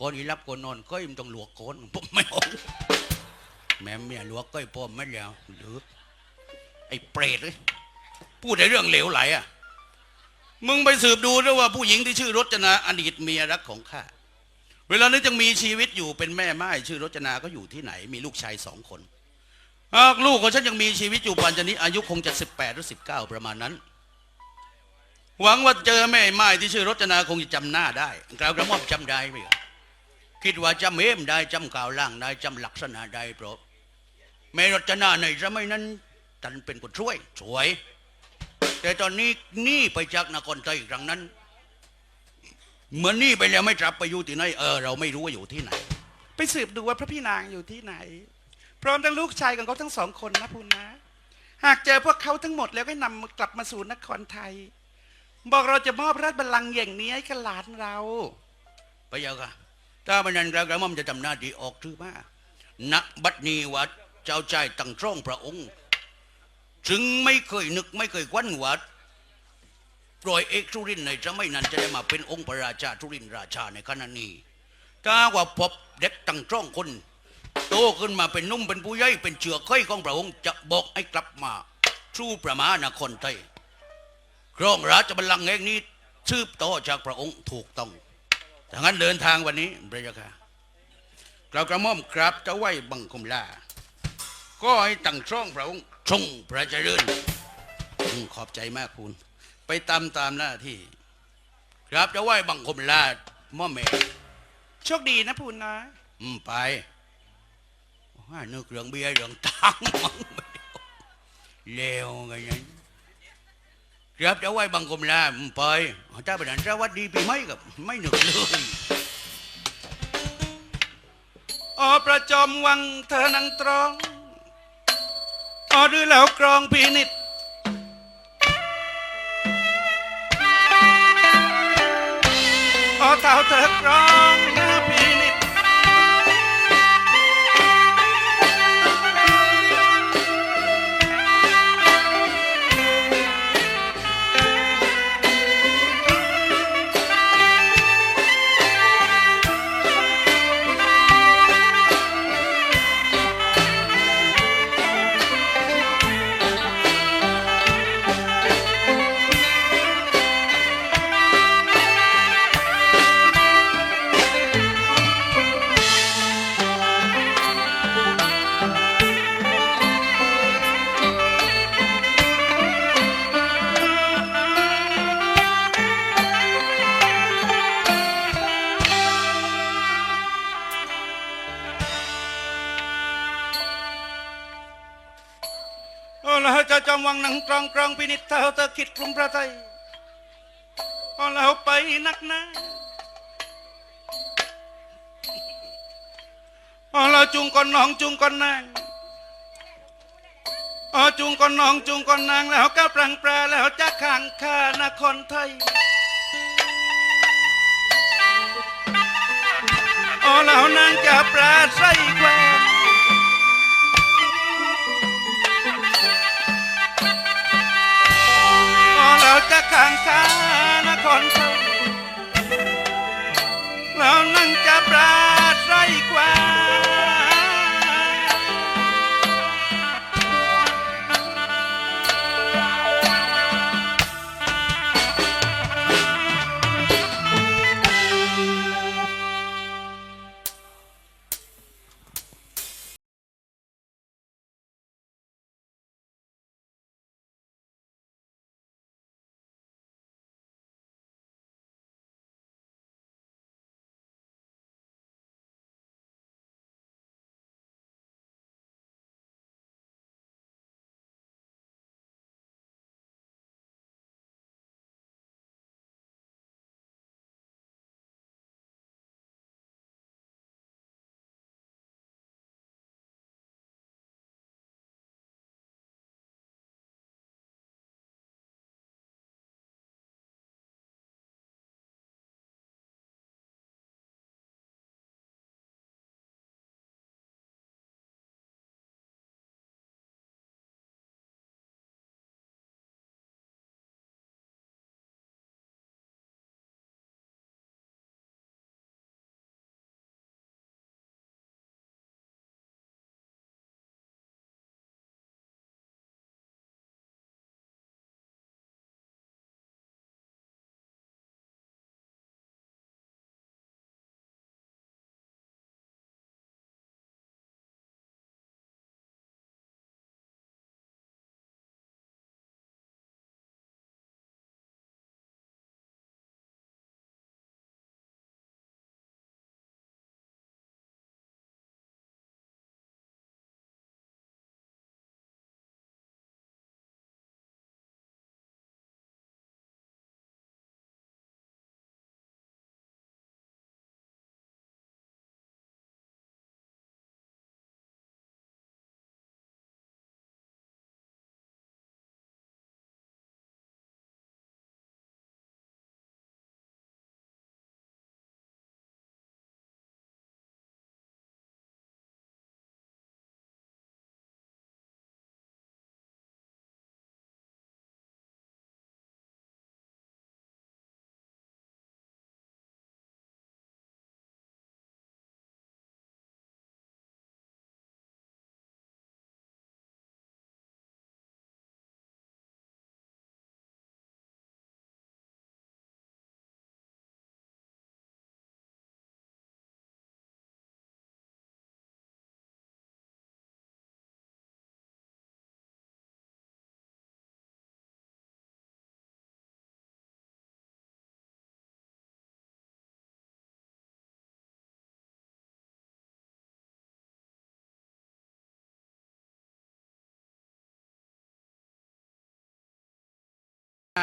ก่อนอีรับก่อนนอนก้อยมันต้องหลวกโกนผมไม่เอาแม่เมียหลวกก้อยพ่อไม่แล้วหรือไอ้เปรตเลยพูดในเรื่องเหลวไหลอะมึงไปสืบดูด้วยว่าผู้หญิงที่ชื่อรจนาอดีตเมียรักของข้าเวลานี้ยังมีชีวิตอยู่เป็นแม่ไม้ชื่อรจนาก็อยู่ที่ไหน มีลูกชายสองคนหากลูกของฉันยังมีชีวิตอยู่ปัจจุบันนี้อายุคงจะสิบแปดหรือสิบเก้าประมาณนั้น หวังว่าเจอแม่ไม้ที่ชื่อรจนาคงจะจำหน้าได้กล่าวกระหม่อมจำได้ไหมครับ คิดว่าจำเอมได้จำข่าวล่างได้จำลักษณะได้เพราะแม่รจนาในสมัยนั้นท่านเป็นคนช่วยสวย แต่ตอนนี้หนี่ไปจากนครไทยอีกครั้งนั้น เหมือนหนี่ไปแล้วไม่กลับไปอยู่ที่ไหนเออเราไม่รู้ว่าอยู่ที่ไหน ไปสืบดูว่าพระพี่นางอยู่ที่ไหน พร้อมทั้งลูกชายของเขาทั้งสองคนนะพูนนะ หากเจอพวกเขาทั้งหมดแล้วก็นำกลับมาสู่นครไทย บอกเราจะมอบราชบัลลังก์อย่างนี้ให้กับหลานเรา ไปยาค่ะ ถ้ามันนั้นเรากระหม่อมจะทำหน้าที่ออกถือมาณบัดนี้วัดเจ้าใจตั้งตร่องพระองค์ จึงไม่เคยนึกไม่เคยควันวัดปล่อยเอกสุรินทร์ในสมัยนั้นจะได้มาเป็นองค์พระราชาสุรินราชาในขณะนี้ ถ้าว่าพบเด็กตั้งตร่องคน โตขึ้นมาเป็นนุ่มเป็นผู้ใหญ่เป็นเชือกค่อยของพระองค์จะบอกให้กลับมาสู่ประมานครไทยครองราชบัลลังก์แห่งนี้สืบต่อจากพระองค์ถูกต้อง ถ้างั้นเดินทางวันนี้พระเจ้าค่ะกล่าวกระหม่อมครับจะไหวบังคมลา ก็ให้ตั้งช่องพระองค์ทรงพระเจริญอืมขอบใจมากคุณ ไปตามตามหน้าที่ครับจะไหวบังคมลาหม่อแม่โชคดีนะพูนนะ อืมไปว่านึกเรื่องเบียร์เรื่องตังค์มั้งไม่รู้เลวไงนั้น ครับจะไหวบังคมลาไปถ้าป็นอันสวัสดีปีไม่กับไม่หนึกเลยอ๋อประจอมวังเธอนังตรองอ๋อดูแล้วกรองพินิษอ๋อเท้าเธอกรอง องนังตรองกรองพินิษเท้าเธอคิดกลุ่มพระไทยอ๋อแล้วไปนักหนาอ๋อแล้วจุงก่อนน้องจุงก่อนนางอ๋อจุงก่อนน้องจุงก่อนนางแล้วก้าวปรังปลแล้วจะขังข้านครไทยอ๋อแล้วนางจะปลาใส่แควางคานครแล้วนั่ง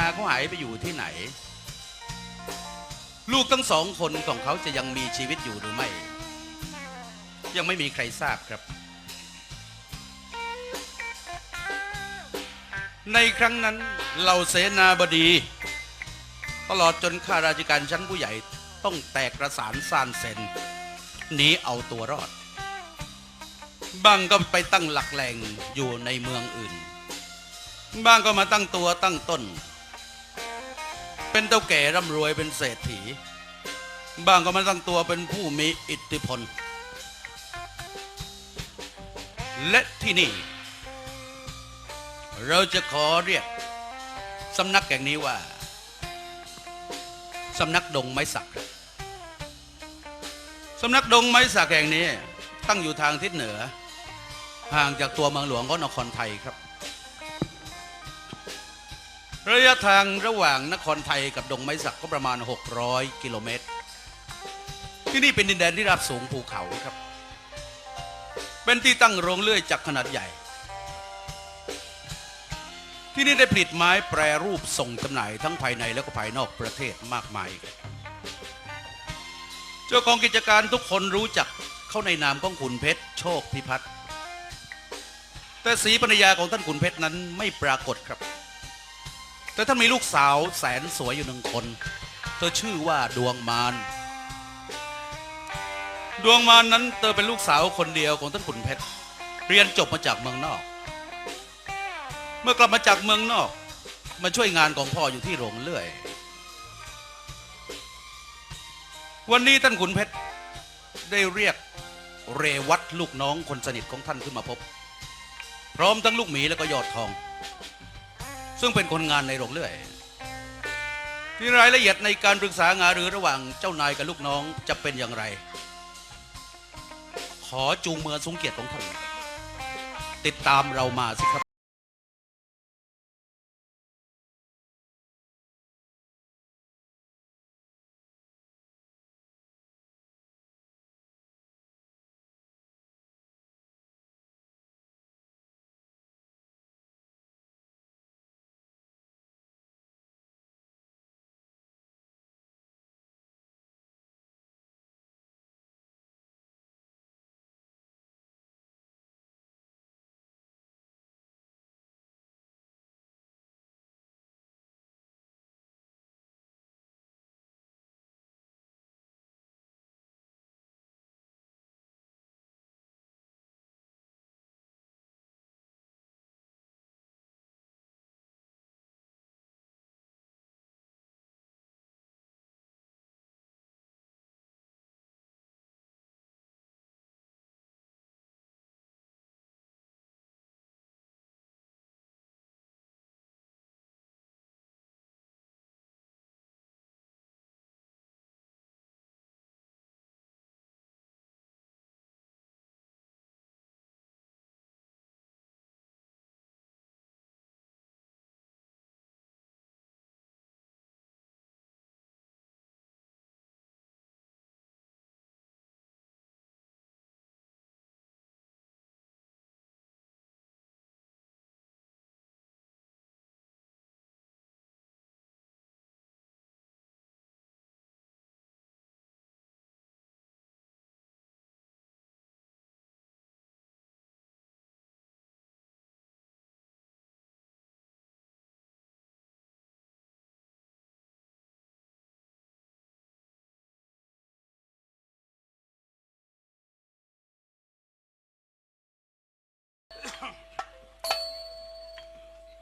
าเขาหายไปอยู่ที่ไหน ลูกทั้งสองคนของเขาจะยังมีชีวิตอยู่หรือไม่ ยังไม่มีใครทราบครับ ในครั้งนั้นเหล่าเสนาบดี ตลอดจนข้าราชการชั้นผู้ใหญ่ต้องแตกกระสานซานเซนหนีเอาตัวรอดบางก็ไปตั้งหลักแหล่งอยู่ในเมืองอื่น บางก็มาตั้งตัวตั้งต้น เป็นเต้าแก่ร่ำรวยเป็นเศรษฐีบางก็มาตั้งตัวเป็นผู้มีอิทธิพล และที่นี่ เราจะขอเรียกสำนักแห่งนี้ว่าสำนักดงไม้สักสำนักดงไม้สักแห่งนี้ ตั้งอยู่ทางทิศเหนือ ห่างจากตัวเมืองหลวงของนครไทยครับ ระยะทางระหว่างนครไทยกับดงไม้สักก็ประมาณ 600 กิโลเมตร ที่นี่เป็นดินแดนที่ราบสูงภูเขาครับ เป็นที่ตั้งโรงเลื่อยจักรขนาดใหญ่ ที่นี่ได้ผลิตไม้แปรรูปส่งจำหน่ายทั้งภายในและก็ภายนอกประเทศมากมาย เจ้าของกิจการทุกคนรู้จักเข้าในนามของขุนเพชรโชคพิพัฒน์แต่สีภรรยาของท่านขุนเพชรนั้นไม่ปรากฏครับ แต่ท่านมีลูกสาวแสนสวยอยู่หนึ่งคน เธอชื่อว่าดวงมารดวงมารนั้นเธอเป็นลูกสาวคนเดียวของท่านขุนเพชรเรียนจบมาจากเมืองนอก เมื่อกลับมาจากเมืองนอก มาช่วยงานของพ่ออยู่ที่โรงเลื่อย วันนี้ท่านขุนเพชรได้เรียกเรวัตลูกน้องคนสนิทของท่านขึ้นมาพบ พร้อมทั้งลูกหมีและก็ยอดทอง ซึ่งเป็นคนงานในโรงเลื่อยที่รายละเอียดในการปรึกษางานหรือระหว่างเจ้านายกับลูกน้องจะเป็นอย่างไร ขอจูงมือสงเกียรติของท่านติดตามเรามาสิครับ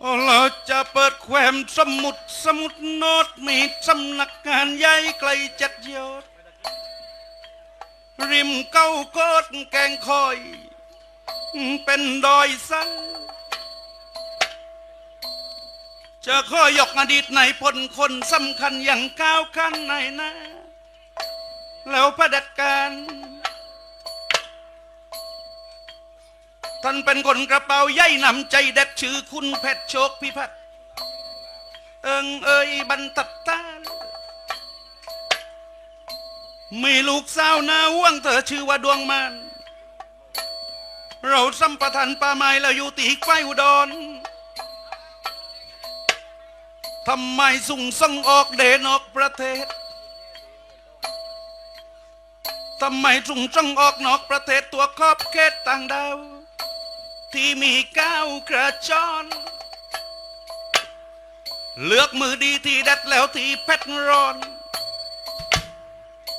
เราจะเปิดแควมสมุดสมุดโนดมีสำนักงานใหญ่ไกลจัดยอด ริมเก้าโกดแกงคอย เป็นดอยสังจะขอยกอดีตในพลคนสำคัญอย่างก้าวขั้นในหนะ แล้วพระเด็จการ ท่านเป็นคนกระเป๋าใหญ่นำใจเด็ดชื่อคุณเพชรโชคพิพัฒน์เอิงเอ่ยบรรทัดตาลมีลูกสาวนาห่วงเธอชื่อว่าดวงมานเราสัมปทานป่าไม้แล้วอยู่ตีไฟอุดรทำไมสุ่งส่งออกเดนออกประเทศ ทำไมสุ่งส่งออกนอกประเทศตัวครอบเขตต่างดาว ที่มีก้าวกระจร เลือกมือดีที่ดัดแล้วที่เพชรร้อน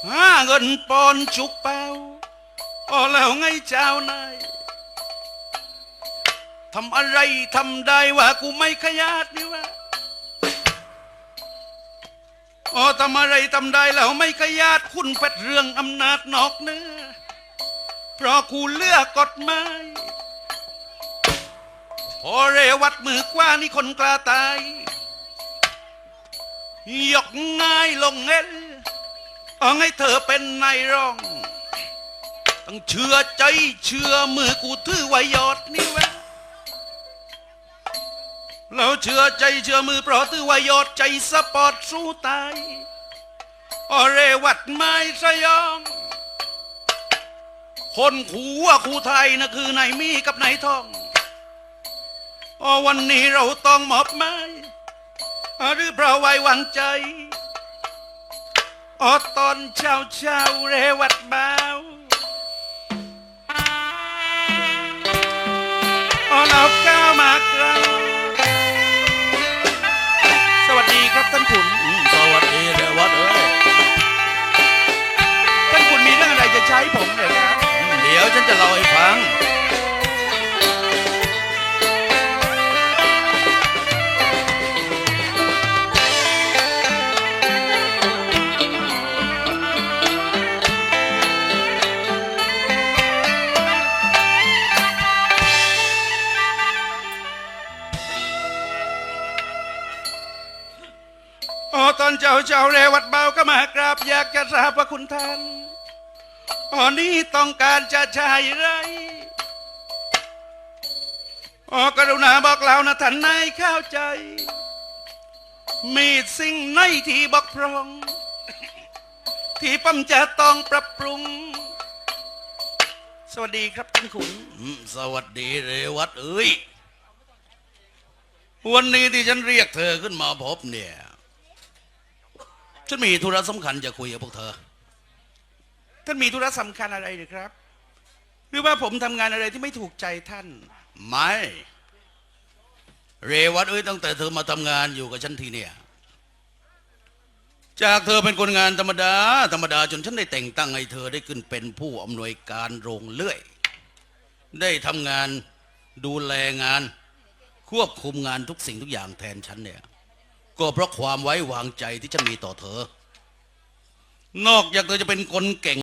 หาเงินปอนจุกเป้าอ๋อแล้วไงเจ้านายทำอะไรทำได้ว่ากูไม่ขยันนี่วะอ๋อทำอะไรทำได้แล้วไม่ขยันคุณเป็ดเรื่องอำนาจนอกเนื้อเพราะกูเลือกกฎหมาย พอเรวัดมือกว่านี่คนกล้าตาย ยกง่ายลงเอ็นเอาให้เธอเป็นนายรอง ต้องเชื่อใจเชื่อมือกูถือไว้ยอดนี่แวะเราเชื่อใจเชื่อมือเพราะถือไว้ยอดใจสปอร์ตสู้ตายออเรวัดไม่สยอง คนขู่ว่าคู่ไทยนะคือนายมีกับนายทอง อ๋อวันนี้เราต้องมอบไม้หรือเพราะไว้วางใจออตอนเช้าเช้าเรวัดเบาออเราก้าวมากราบสวัสดีครับท่านขุนอืมสวัสดีเรวัดเอ้ยท่านขุนมีเรื่องอะไรจะใช้ผมเหรอครับอืมเดี๋ยวฉันจะเล่าให้ฟังาเจ้าเรวัดเบาก็มากราบอยากจะทราบว่าคุณท่านอ๋อนี่ต้องการจะใช้ไรอ๋อกรุณาบอกเรานะท่านนายเข้าใจ มีสิ่งไหนที่บกพร่อง ที่ปั้มจะต้องปรับปรุง สวัสดีครับท่านขุน สวัสดีเรวัดเอ้ยวันนี้ที่ฉันเรียกเธอขึ้นมาพบเนี่ย ฉันมีธุระสำคัญจะคุยกับพวกเธอ ท่านมีธุระสำคัญอะไรหรือครับ หรือว่าผมทำงานอะไรที่ไม่ถูกใจท่าน ไม่ เรวัตเอ้ยตั้งแต่เธอมาทำงานอยู่กับฉันทีเนี่ย จากเธอเป็นคนงานธรรมดา ธรรมดาจนฉันได้แต่งตั้งให้เธอได้ขึ้นเป็นผู้อำนวยการโรงเลื่อย ได้ทำงานดูแลงาน ควบคุมงานทุกสิ่งทุกอย่างแทนฉันเนี่ย ก็เพราะความไว้วางใจที่ฉันมีต่อเธอ นอกจากเธอจะเป็นคนเก่ง